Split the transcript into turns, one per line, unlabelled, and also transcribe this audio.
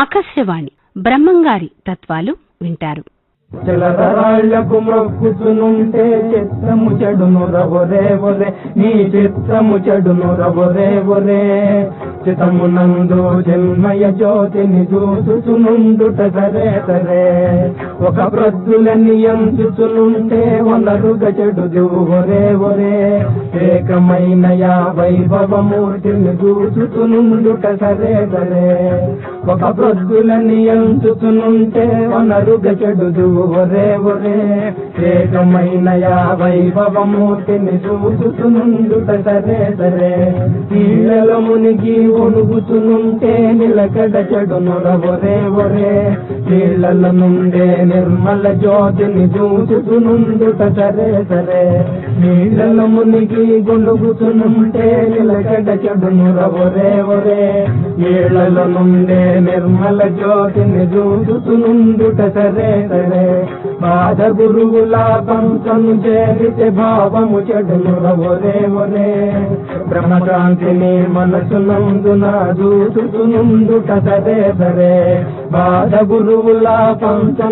ఆకాశవాణి బ్రహ్మంగారి తత్వాలు వింటారు.
జలధరాళ్ళకు మొక్కుతునుంటే చిత్తము చెడును రవరే ఒరే నీ చిత్తము చెడును రవొరే ఒరే చితమునందు జన్మయ జ్యోతిని చూసుచునుండుట సరే సరే. ఒక ప్రొద్దులని ఎంచుచునుంటే వనరుగ చెడు దూవరే ఒరే ఏకమైన యా వైభవమూర్తిని చూసుచునుండుట సరే సరే. ఒక ప్రొద్దులని ఎంచుతునుంటే వనరుగ చెడుదు ఒరే ఒరే. ఏకమైన యా వైభవమూర్తిని చూసుచునుండుట సరే సరే నీళ్ళలో మునిగి ఒనుగుతునుంటే నిలకడ చెడును ఒరే ఒరే. నీళ్ళల నుండే నిర్మల జ్యోతిని చూసుచునుండుట సరే సరే నీళ్ళలో మునిగి గొనుగుతునుంటే నిలకడ చెడును ఒరే ఒరే. నీళ్ళల నుండే నిర్మల జ్యోతిని చూసుచునుండుట సరే సరే. బాధ గురువుల పంచను చేరితే భావము చెడును ఒరే ఒరే. బ్రహ్మశాంతిని మనసునందున చూసుచునుండుట సరే సరే. బాధ గురువుల పంచ